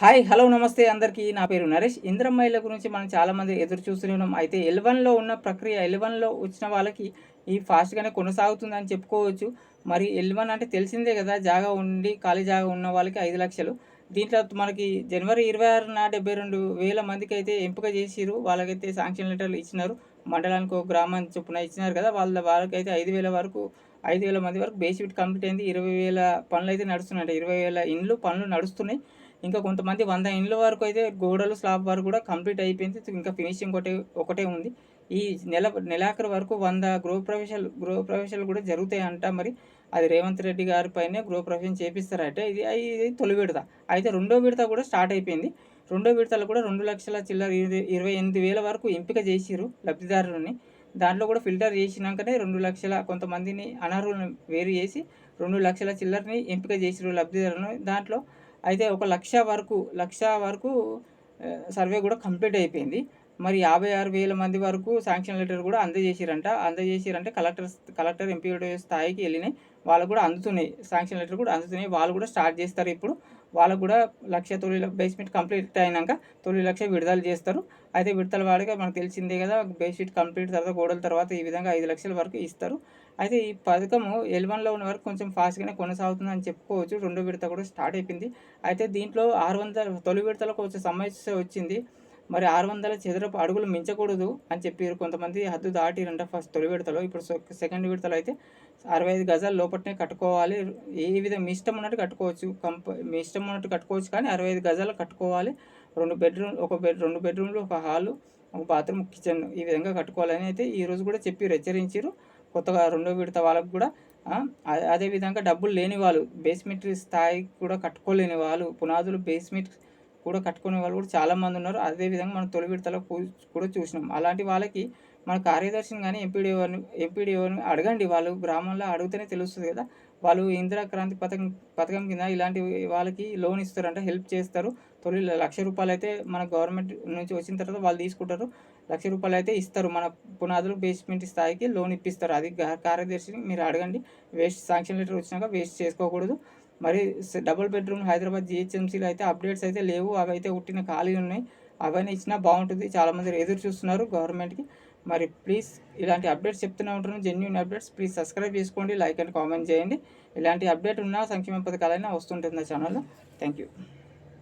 Hi hello నమస్తే అందరికీ. నా పేరు నరేష్. ఇంద్రమ్మాయిల గురించి మనం చాలామంది ఎదురు చూస్తున్నాం అయితే ఎల్వన్లో ఉన్న ప్రక్రియ ఎల్వన్లో వచ్చిన వాళ్ళకి ఈ ఫాస్ట్గానే కొనసాగుతుందని చెప్పుకోవచ్చు. మరి ఎల్వన్ అంటే తెలిసిందే కదా జాగా ఉండి ఖాళీ జాగా ఉన్న వాళ్ళకి ఐదు లక్షలు. దీంట్లో మనకి జనవరి ఇరవై ఆరున డెబ్బై రెండు వేల మందికి అయితే ఎంపిక చేసిరు వాళ్ళకైతే శాంక్షన్ లెటర్లు ఇచ్చినారు. మండలానికి ఒక గ్రామానికి చొప్పున ఇచ్చినారు కదా వాళ్ళ వాళ్ళకైతే ఐదు వేల వరకు ఐదు వేల మంది వరకు బేసిఫిట్ కంప్లీట్ అయింది. ఇరవై వేల పనులు అయితే నడుస్తున్నాయి ఇరవై వేల ఇండ్లు పనులు నడుస్తున్నాయి. ఇంకా కొంతమంది వంద ఇండ్ల వరకు అయితే గోడలు స్లాబ్ వరకు కూడా కంప్లీట్ అయిపోయింది. ఇంకా ఫినిషింగ్ ఒకటే ఒకటే ఉంది. ఈ నెల నెలాఖరు వరకు వంద గృహ ప్రవేశాలు గృహ ప్రవేశాలు కూడా జరుగుతాయి అంట మరి. అది రేవంత్ రెడ్డి గారి పైనే గృహ ప్రవేశం చేపిస్తారట. ఇది ఇది తొలి విడత. అయితే రెండో విడత కూడా స్టార్ట్ అయిపోయింది. రెండో విడతలో కూడా రెండు లక్షల చిల్లర ఇరవై ఇరవై ఎనిమిది వేల వరకు ఎంపిక చేసిరు లబ్ధిదారులని. దాంట్లో కూడా ఫిల్టర్ చేసినాకనే రెండు లక్షల కొంతమందిని అనర్హులను వేరు చేసి రెండు లక్షల చిల్లరని ఎంపిక చేసిరు లబ్ధిదారులను. దాంట్లో అయితే ఒక లక్ష వరకు లక్ష వరకు సర్వే కూడా కంప్లీట్ అయిపోయింది. మరి యాభై ఆరు వేల మంది వరకు శాంక్షన్ లెటర్ కూడా అందజేసిరంట. అందజేసిరంటే కలెక్టర్ కలెక్టర్ ఎంపీ స్థాయికి వెళ్ళినాయి. వాళ్ళకు కూడా అందుతున్నాయి. శాంక్షన్ లెటర్ కూడా అందుతున్నాయి. వాళ్ళు కూడా స్టార్ట్ చేస్తారు ఇప్పుడు. వాళ్ళకు కూడా లక్ష తొలి బేస్మెంట్ కంప్లీట్ అయినాక తొలి లక్ష విడుదల చేస్తారు. అయితే విడతల వాడిగా మనకు తెలిసిందే కదా బేస్మెంట్ కంప్లీట్ తర్వాత గోడల తర్వాత ఈ విధంగా ఐదు లక్షల వరకు ఇస్తారు. అయితే ఈ పథకము ఎల్వన్లో ఉన్న వరకు కొంచెం ఫాస్ట్గానే కొనసాగుతుందని చెప్పుకోవచ్చు. రెండో విడత కూడా స్టార్ట్ అయిపోయింది. అయితే దీంట్లో ఆరు వందల తొలి విడతలకు కొంచెం సమస్య వచ్చింది. మరి ఆరు వందల చదరపు అడుగులు మించకూడదు అని చెప్పారు. కొంతమంది హద్దు దాటిరంట ఫస్ట్ తొలి విడతలో. ఇప్పుడు సెకండ్ విడతలో అయితే అరవై ఐదు గజాల లోపలనే కట్టుకోవాలి. ఏ విధంగా మీ ఇష్టం ఉన్నట్టు కట్టుకోవచ్చు. కంప మీ ఇష్టం ఉన్నట్టు కట్టుకోవచ్చు కానీ అరవై ఐదు గజాలు కట్టుకోవాలి. రెండు బెడ్రూమ్ ఒక బెడ్ రెండు బెడ్రూమ్లు ఒక హాలు ఒక బాత్రూమ్ కిచెన్ ఈ విధంగా కట్టుకోవాలని అయితే ఈరోజు కూడా చెప్పి హెచ్చరించారు. కొత్తగా రెండో విడత వాళ్ళకు కూడా అదేవిధంగా అదే విధంగా డబ్బులు లేని వాళ్ళు బేస్మెంట్ స్థాయి కూడా కట్టుకోలేని వాళ్ళు పునాదులు బేస్మెంట్ కూడా కట్టుకునే వాళ్ళు కూడా చాలామంది ఉన్నారు. అదే విధంగా మనం తొలి విడతలో కూడా చూసినాం. అలాంటి వాళ్ళకి మన కార్యదర్శిని కానీ ఎంపీడీఓని ఎంపీడీఓని అడగండి. వాళ్ళు గ్రామంలో అడిగితేనే తెలుస్తుంది కదా. వాళ్ళు ఇందిరా క్రాంతి పథకం పథకం కింద ఇలాంటి వాళ్ళకి లోన్ ఇస్తారంట హెల్ప్ చేస్తారు. తొలి లక్ష రూపాయలు అయితే మన గవర్నమెంట్ నుంచి వచ్చిన తర్వాత వాళ్ళు తీసుకుంటారు. లక్ష రూపాయలు అయితే ఇస్తారు. మన పునాదులు బేస్మెంట్ స్థాయికి లోన్ ఇప్పిస్తారు. అది కార్యదర్శిని మీరు అడగండి. వేస్ట్ శాంక్షన్ లెటర్ వచ్చినాక వేస్ట్ చేసుకోకూడదు. మరి డబుల్ బెడ్రూమ్ హైదరాబాద్ జిహెచ్ఎంసీలో అయితే అప్డేట్స్ అయితే లేవు. అవి అయితే ఉట్టిన ఖాళీ ఉన్నాయి. అవన్నీ ఇచ్చినా బాగుంటుంది. చాలామంది ఎదురు చూస్తున్నారు గవర్నమెంట్కి. మరి ప్లీజ్ ఇలాంటి అప్డేట్స్ చెప్తూనే ఉంటాను. జెన్యున్ అప్డేట్స్ ప్లీజ్ సబ్స్క్రైబ్ చేసుకోండి లైక్ అండ్ కామెంట్ చేయండి. ఇలాంటి అప్డేట్ ఉన్నా సంక్షేమ పథకాలైనా వస్తుంటుంది నా ఛానల్లో. Thank you.